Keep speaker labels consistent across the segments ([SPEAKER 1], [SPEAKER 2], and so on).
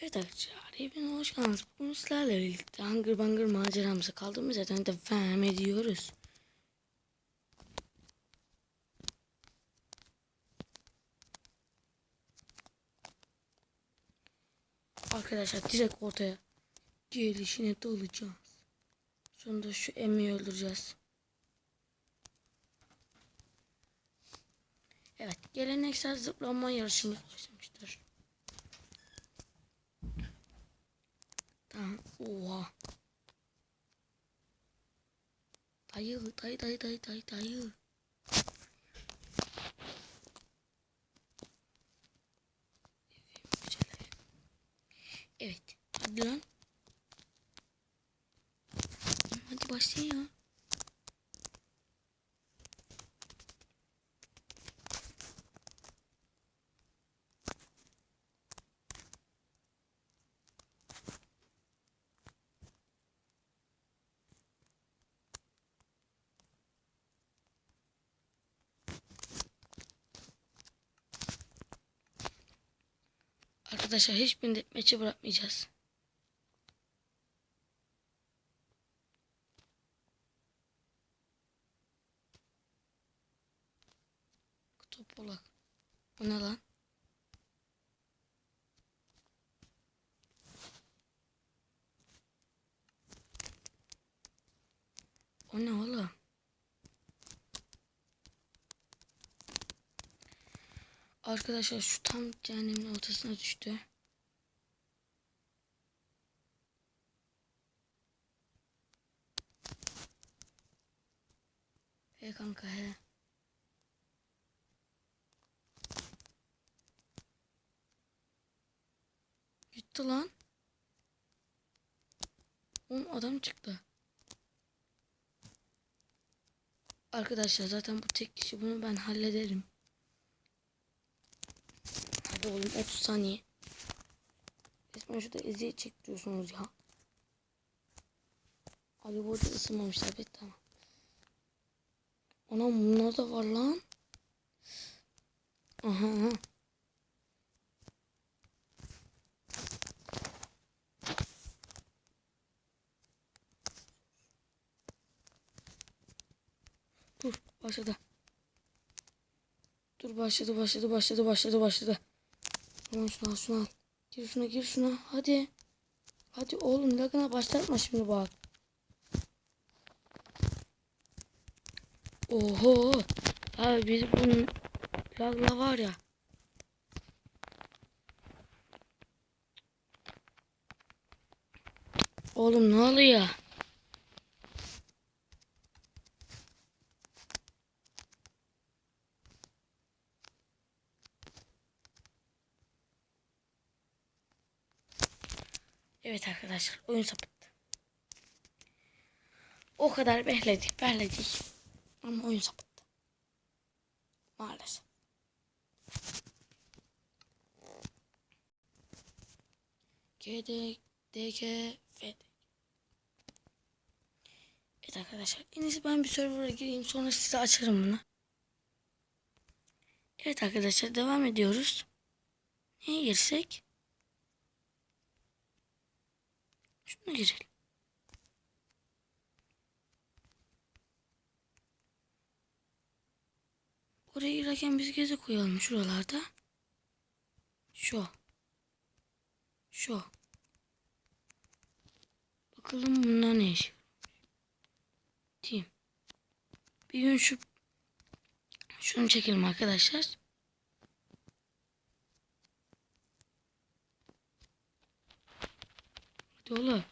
[SPEAKER 1] Evet arkadaşlar, hepiniz hoş geldiniz. Bugün sizlerle birlikte Hunger Bunger maceramıza kaldığımız yerden devam ediyoruz. Arkadaşlar direkt ortaya gelişine dalacağız. Sonunda şu Emmy'yi öldüreceğiz. Evet, geleneksel zıplama yarışımız başlamıştır. Tamam. Oha. Dayı, dayı, dayı, dayı, dayı, dayı. Evet. Lan. Hadi başlayın Arkadaşlar hiçbirini maçı bırakmayacağız. Topolak. O ne lan? O ne oğlum? Arkadaşlar şu tam cehennemin ortasına düştü. He kanka he. Gitti lan. Oğlum adam çıktı. Arkadaşlar zaten bu tek kişi bunu ben hallederim. Oğlum 30 saniye. Resmen şurada eziyet çektiriyorsunuz ya. Abi bu arada ısınmamışlar. Evet tamam. Anam bunlar da var lan. Aha. aha. Dur başladı. Dur başladı başladı başladı başladı başladı. Hemen şunu al şunu al. Gir şuna gir şuna hadi. Hadi oğlum lagına başlatma şimdi bak. Oho. Abi biz bunun lagla var ya. Oğlum ne oluyor? Evet arkadaşlar oyun sapıttı. O kadar bekledik bekledik. Ama oyun sapıttı. Maalesef. KD, DK, FD. Evet arkadaşlar en iyisi ben bir server'a gireyim sonra size açarım bunu. Evet arkadaşlar devam ediyoruz. Neye girsek? Şuna girelim. Oraya girerken biz gezi koyalım şuralarda. Şu. Şu. Bakalım bunlar ne iş? Team. Bir gün şu şunu çekelim arkadaşlar. Hadi oğlum.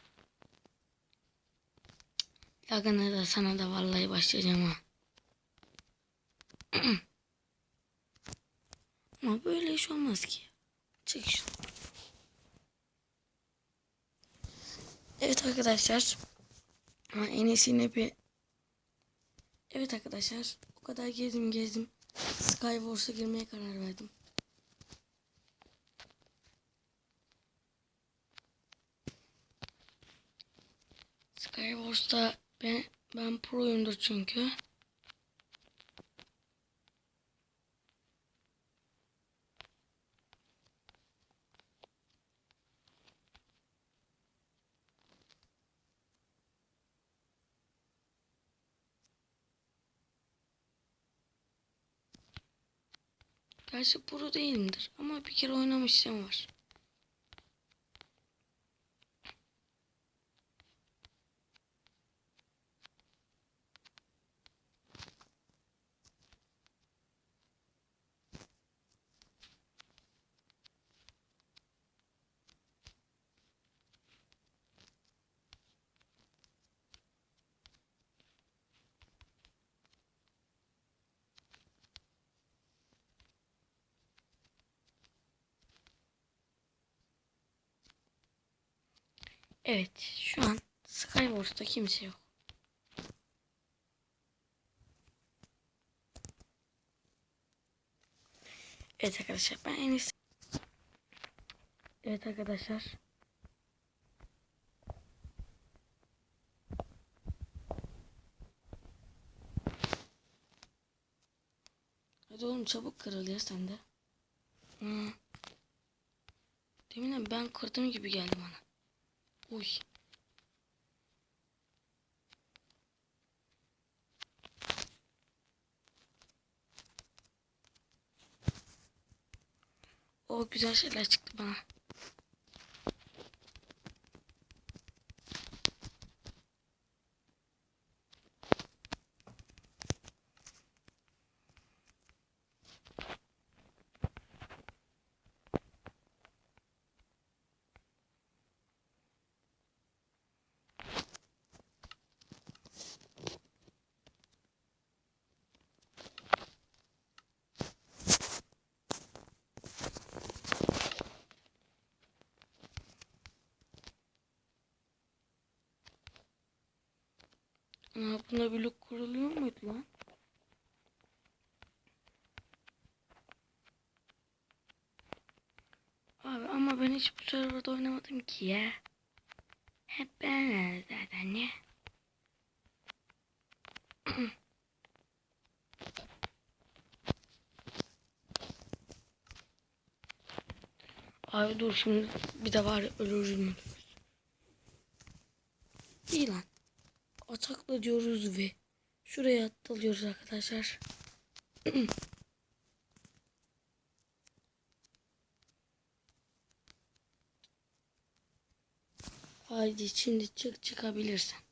[SPEAKER 1] Lagana da sana da vallahi başlayacağım ha. Ama böyle iş olmaz ki. Çek şunu. Evet arkadaşlar. Ha, en iyisi yine bir... Evet arkadaşlar. O kadar gezdim gezdim. Skywars'a girmeye karar verdim. Force'da ben, ben proyumdur çünkü. Gerçi pro değilimdir ama bir kere oynamışlığım var. Evet şu an Skywars'ta kimse yok. Evet arkadaşlar ben en iyisi... Evet arkadaşlar. Hadi oğlum çabuk kırıl ya sen de. Hı. Deminden ben kırdım gibi geldi bana. Uy. O güzel şeyler çıktı bana. Bunda blok kuruluyor muydu lan? Abi ama ben hiç bu serverda oynamadım ki ya. Hep ben zaten ya. Abi dur şimdi bir de var ölürüm. İyi lan. Atakla diyoruz ve şuraya dalıyoruz arkadaşlar. Haydi şimdi çık çıkabilirsin.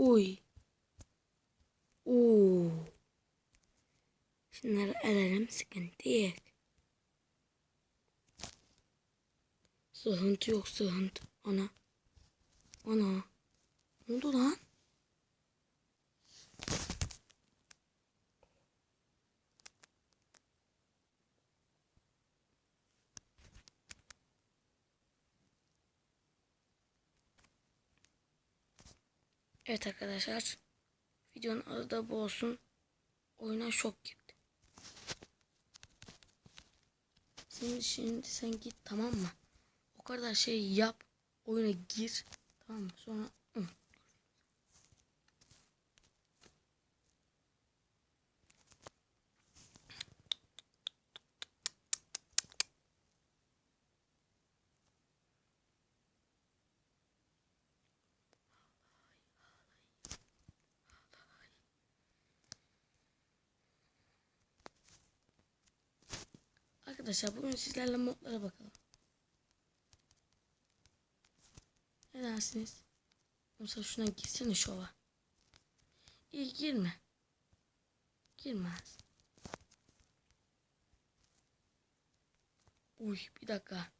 [SPEAKER 1] Uy. Oo. Şunları alalım sıkıntı yok. Sıhıntı yok sıhıntı. Ana. Ana. Ne oldu lan? Evet arkadaşlar. Videonun adı da bu olsun. Oyuna şok girdi. Şimdi, şimdi sen git tamam mı? O kadar şey yap. Oyuna gir. Tamam mı? Sonra Hı. Arkadaşlar bugün sizlerle modlara bakalım. Ne dersiniz? Mesela şuna girsene şova. İyi girme. Girmez. Uy bir dakika.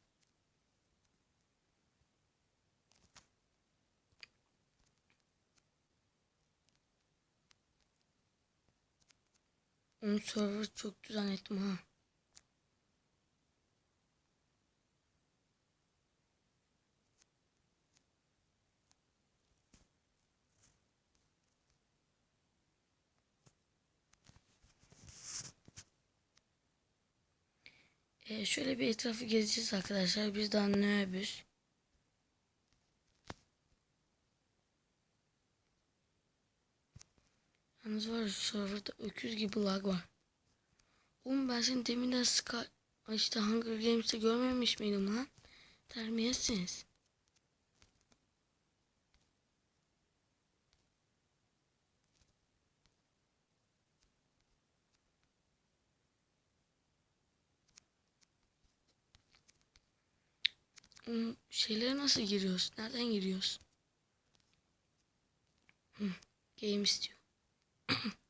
[SPEAKER 1] Onun server çok düzenlettim ha. Ee, şöyle bir etrafı gezeceğiz arkadaşlar. Biz daha ne? Yalnız var serverda öküz gibi lag var. Oğlum ben seni deminden Sky... İşte Hunger Games'te görmemiş miydim lan? Terbiyesiz. Şeylere nasıl giriyoruz? Nereden giriyoruz? Game istiyor.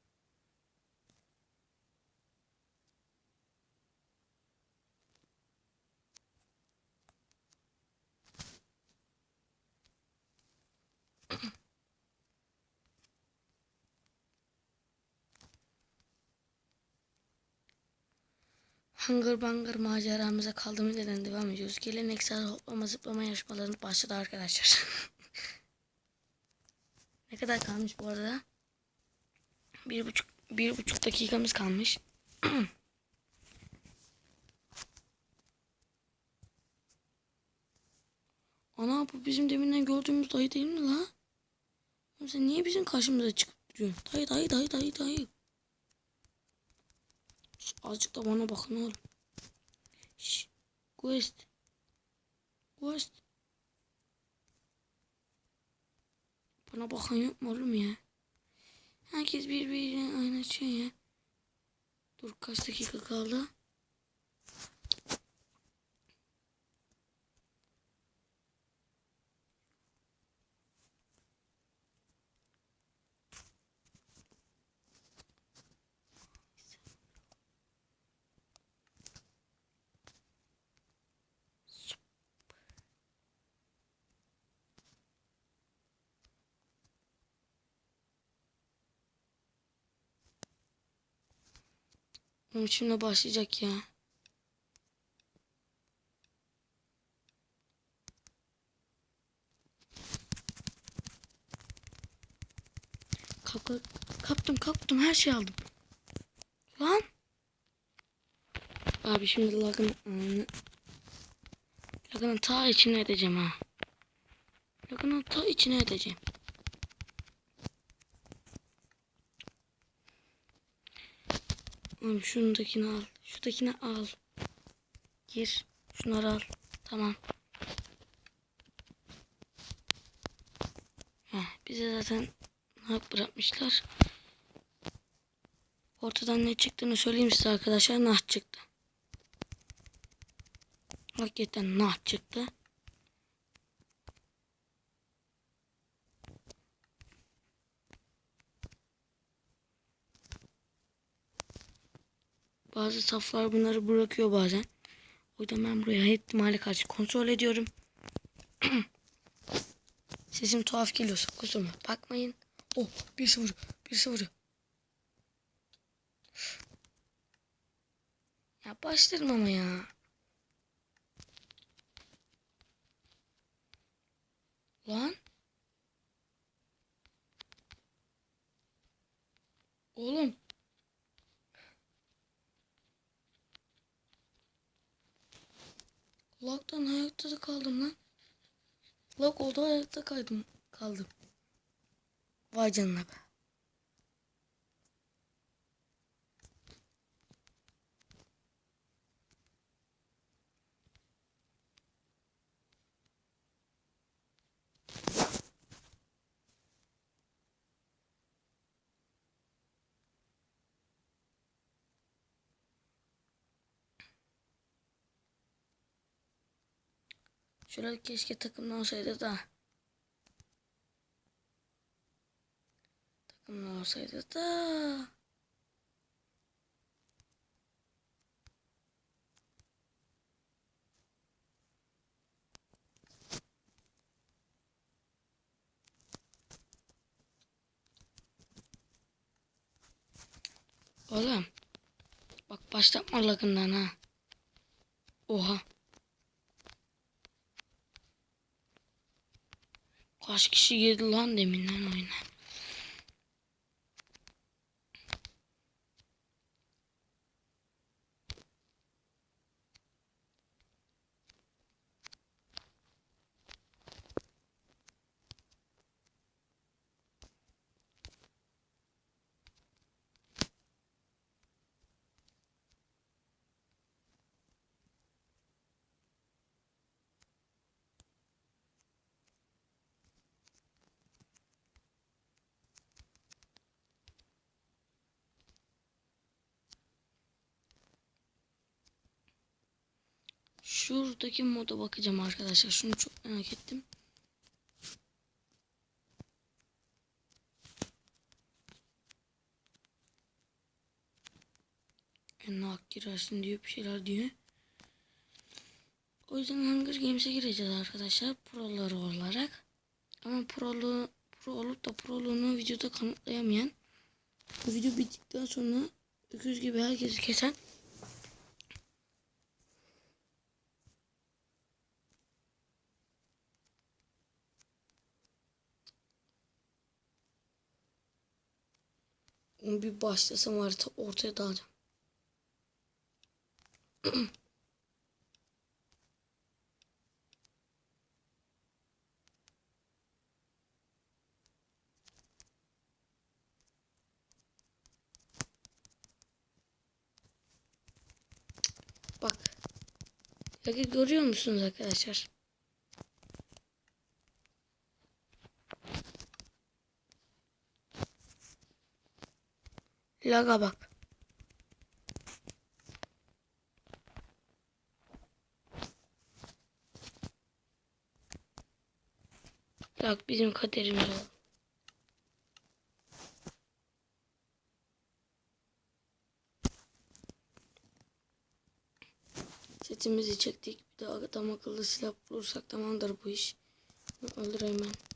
[SPEAKER 1] Hunger Bunger maceramıza kaldığımız yerden devam ediyoruz. Geleneksel hoplama zıplama yarışmalarını başladı arkadaşlar. ne kadar kalmış bu arada? Bir buçuk, bir buçuk dakikamız kalmış. Ana bu bizim deminden gördüğümüz dayı değil mi la? Sen niye bizim karşımıza çıkıp duruyorsun? Dayı dayı dayı dayı dayı. Azıcık da bana bakın oğlum. Şş, Quest. Quest. Bana bakan yok mu oğlum ya? Herkes birbirine aynı şey ya. Dur kaç dakika kaldı? Şimdi başlayacak ya. Kap, kaptım kaptım her şey aldım. Lan. Abi şimdi lagın ıı, lagın ta içine edeceğim ha. Lagın ta içine edeceğim. Oğlum şundakini al. Şuradakini al. Gir. Şunları al. Tamam. Heh, bize zaten hak bırakmışlar. Ortadan ne çıktığını söyleyeyim size arkadaşlar. Nah çıktı. Hakikaten nah çıktı. Bazı saflar bunları bırakıyor bazen. O yüzden ben buraya ihtimale karşı kontrol ediyorum. Sesim tuhaf geliyorsa kusuruma bakmayın. Oh birisi vuruyor. Birisi vuruyor. Ya başlarım ama ya. Lan. Oğlum. Lag'dan ayakta da kaldım lan. Lag oldu ayakta kaydım. Kaldım. Vay canına be. Şöyle keşke takımlı olsaydı da. Takımlı olsaydı da. Oğlum. Bak başlatma lagından ha. Oha. Kaç kişi girdi lan deminden oyuna. Şuradaki moda bakacağım arkadaşlar. Şunu çok merak ettim. Yani hak girersin diyor bir şeyler diyor. O yüzden Hunger Games'e gireceğiz arkadaşlar. Proları olarak. Ama prolu, pro olup da proluğunu videoda kanıtlayamayan bu video bittikten sonra öküz gibi herkesi kesen bir başlasam harita ortaya dağılacağım. Bak. Lagı görüyor musunuz arkadaşlar? Laga bak. Lag bizim kaderimiz oldu. Setimizi çektik. Bir de adam akıllı silah bulursak tamamdır bu iş. Bunu Öldüreyim ben.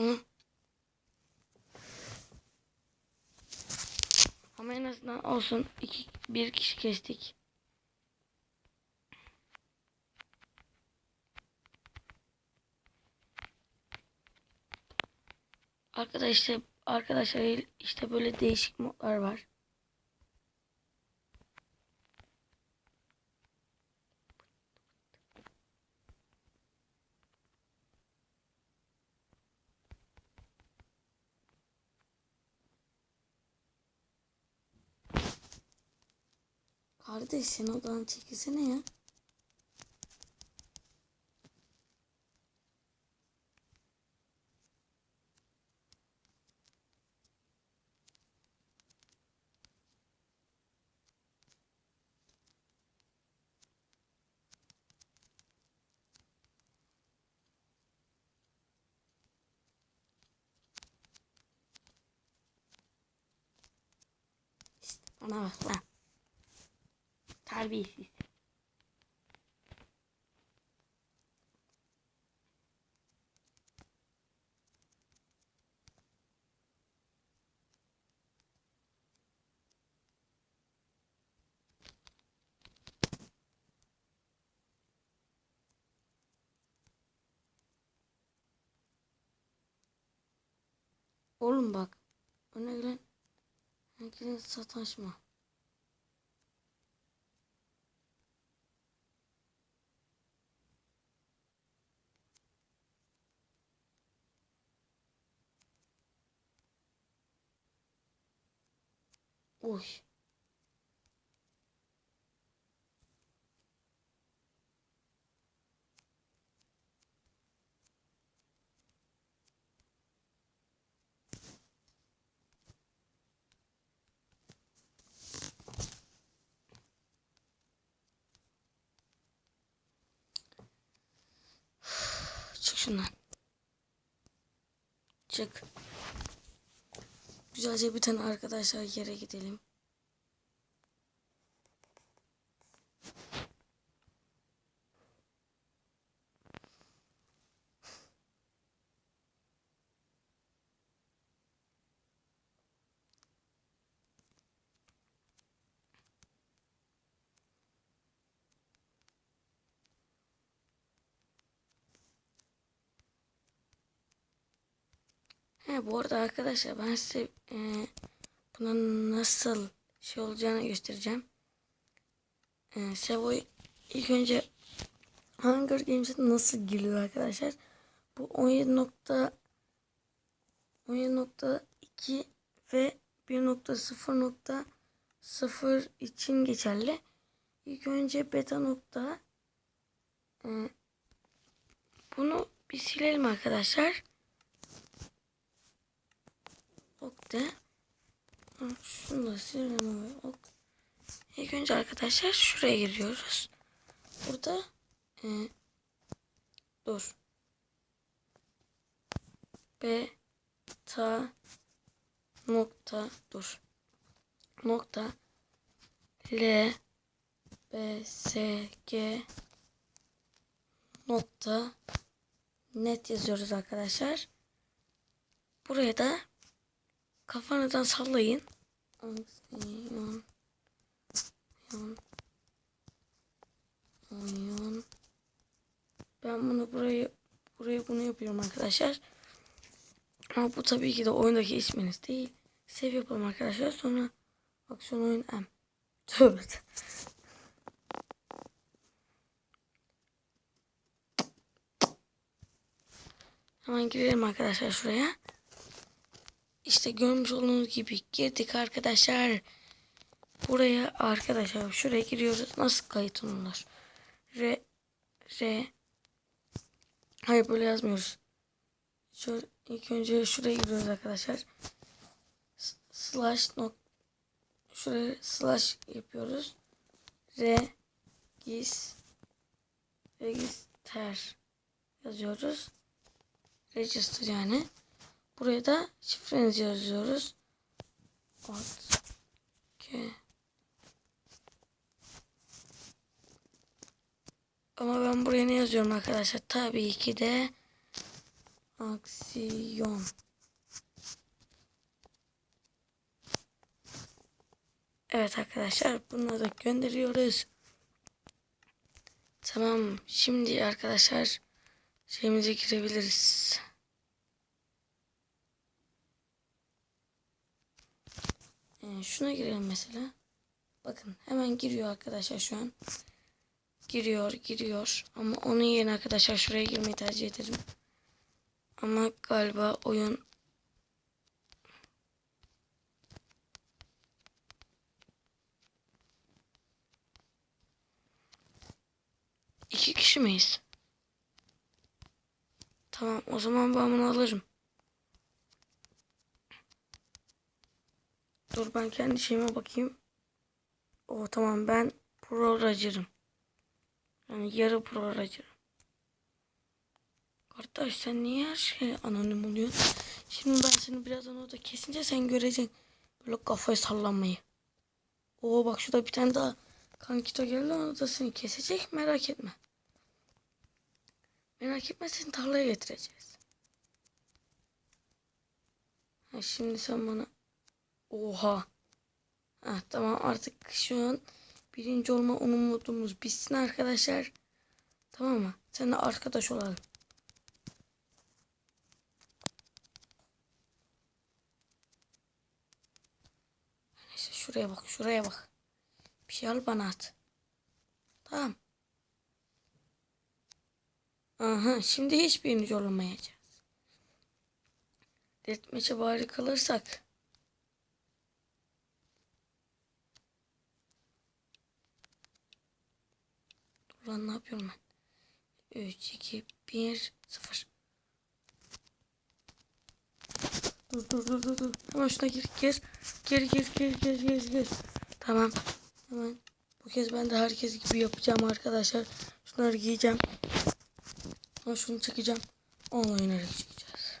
[SPEAKER 1] Onu. Ama en azından olsun. iki, bir kişi kestik. Arkadaşlar arkadaşlar işte böyle değişik modlar var. Kardeş sen odan çekilsene ya. İşte bana bak lan. Terbiyesiz. Oğlum bak. Öne gelen herkesin sataşma. Oy. Çık şundan. Çık. Güzelce bir tane arkadaşlar yere gidelim. He bu arada arkadaşlar ben size e, buna nasıl şey olacağını göstereceğim. E, Sevoy ilk önce Hunger Games'e nasıl giriyor arkadaşlar? Bu 17 nokta 17.2 ve 1.0.0 için geçerli. ilk önce beta nokta e, bunu bir silelim arkadaşlar. Ok de. Şunu da silelim. Ok. İlk önce arkadaşlar şuraya giriyoruz. Burada e, dur. Beta nokta dur. Nokta L B S G nokta net yazıyoruz arkadaşlar. Buraya da kafanızdan sallayın. Aksiyon Oyun. Oyun. Ben bunu burayı buraya bunu yapıyorum arkadaşlar. Ama bu tabii ki de oyundaki isminiz değil. Save yapalım arkadaşlar. Sonra aksiyon oyun M. Tövbe. Hemen girelim arkadaşlar şuraya. İşte görmüş olduğunuz gibi girdik arkadaşlar. Buraya arkadaşlar şuraya giriyoruz. Nasıl kayıt olunur? R R Hayır böyle yazmıyoruz. Şöyle ilk önce şuraya giriyoruz arkadaşlar. S- Slash nok şuraya slash yapıyoruz. R gis register yazıyoruz. Register yani. Buraya da şifrenizi yazıyoruz. Alt Ama ben buraya ne yazıyorum arkadaşlar? Tabii ki de aksiyon. Evet arkadaşlar bunları da gönderiyoruz. Tamam şimdi arkadaşlar şeyimize girebiliriz. Ee, şuna girelim mesela. Bakın hemen giriyor arkadaşlar şu an. Giriyor giriyor. Ama onun yerine arkadaşlar şuraya girmeyi tercih ederim. Ama galiba oyun İki kişi miyiz? Tamam o zaman ben bunu alırım. Dur ben kendi şeyime bakayım. O tamam ben pro racırım. Yani yarı pro racırım. Kardeş sen niye her şey anonim oluyorsun? Şimdi ben seni birazdan orada kesince sen göreceksin. Böyle kafayı sallanmayı. Oo bak şurada bir tane daha kankito geldi onu da seni kesecek merak etme. Merak etme seni tarlaya getireceğiz. Ha, şimdi sen bana Oha. Ha, tamam artık şu an birinci olma umudumuz bitsin arkadaşlar. Tamam mı? Seninle arkadaş olalım. Neyse şuraya bak şuraya bak. Bir şey al bana at. Tamam. Aha şimdi hiçbirini olamayacağız. Deathmatch'e bari kalırsak. Ulan ne yapıyorum ben? 3, 2, 1, 0. Dur dur dur dur. Hemen şuna gir gir. Gir gir gir gir gir gir. Tamam. Hemen bu kez ben de herkes gibi yapacağım arkadaşlar. Şunları giyeceğim. Ama şunu çekeceğim. Onunla oynayarak çekeceğiz.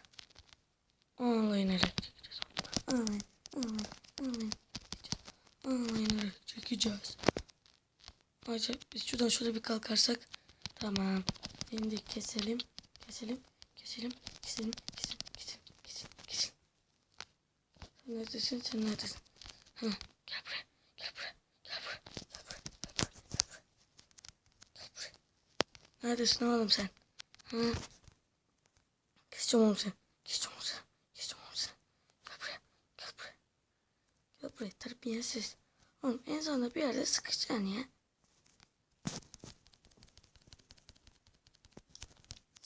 [SPEAKER 1] Onunla oynayarak çekeceğiz. Amin. Amin. Amin. Onunla oynayarak çekeceğiz. Acaba biz şuradan şöyle bir kalkarsak. Tamam. Şimdi keselim. Keselim. Keselim. Keselim. Keselim. Keselim. Keselim. Keselim. Sen neredesin? Sen neredesin? Hı. Gel buraya. Gel buraya. Gel buraya. Gel buraya. Gel buraya. Gel buraya. Gel buraya. Neredesin oğlum sen? Hı. Keseceğim oğlum sen. Keseceğim oğlum sen. Keseceğim oğlum sen. Gel buraya. Gel buraya. Gel buraya. Terbiyesiz. Oğlum en sonunda bir yerde sıkışacaksın ya.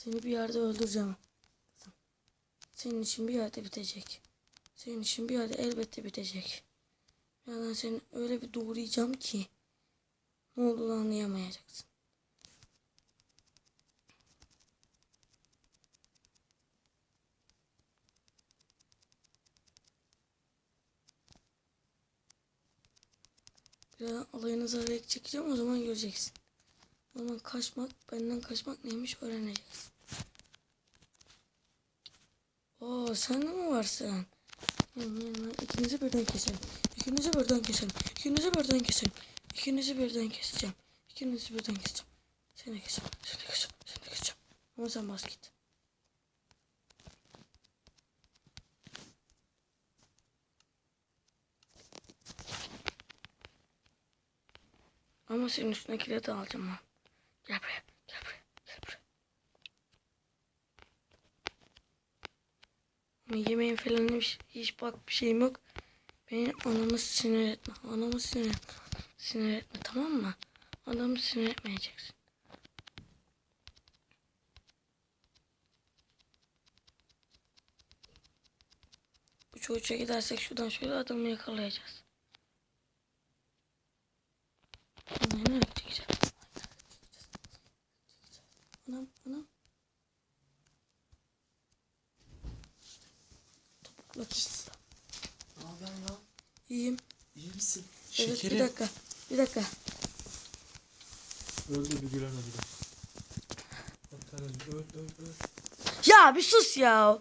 [SPEAKER 1] Seni bir yerde öldüreceğim. Senin için bir yerde bitecek. Senin için bir yerde elbette bitecek. Birazdan seni öyle bir doğrayacağım ki. Ne olduğunu anlayamayacaksın. Biraz alayınızı araya çekeceğim o zaman göreceksin. O zaman kaçmak, benden kaçmak neymiş öğreneceksin. Oo sen de mi varsın? Ben ikinizi birden keselim. İkinizi birden keselim. İkinizi birden keselim. İkinizi birden keseceğim. İkinizi birden keseceğim. Seni keseceğim. Seni keseceğim. Seni keseceğim. Ama sen bas git. Ama senin üstündekileri de alacağım buraya. Gel buraya. Gel buraya. Ama yemeğin falan hiç, hiç bak bir şeyim yok. Beni anamı sinir etme. Anamı sinir etme. Sinir etme tamam mı? Adamı sinir etmeyeceksin. Uça uça gidersek şuradan şöyle adamı yakalayacağız. Ama nereye gideceğiz? Anam anam. Topukla kes.
[SPEAKER 2] Ne haber lan?
[SPEAKER 1] İyiyim.
[SPEAKER 2] İyi misin?
[SPEAKER 1] Evet
[SPEAKER 2] Şekerim.
[SPEAKER 1] bir dakika. Bir dakika.
[SPEAKER 2] Öldü bir gülen
[SPEAKER 1] bir sus ya.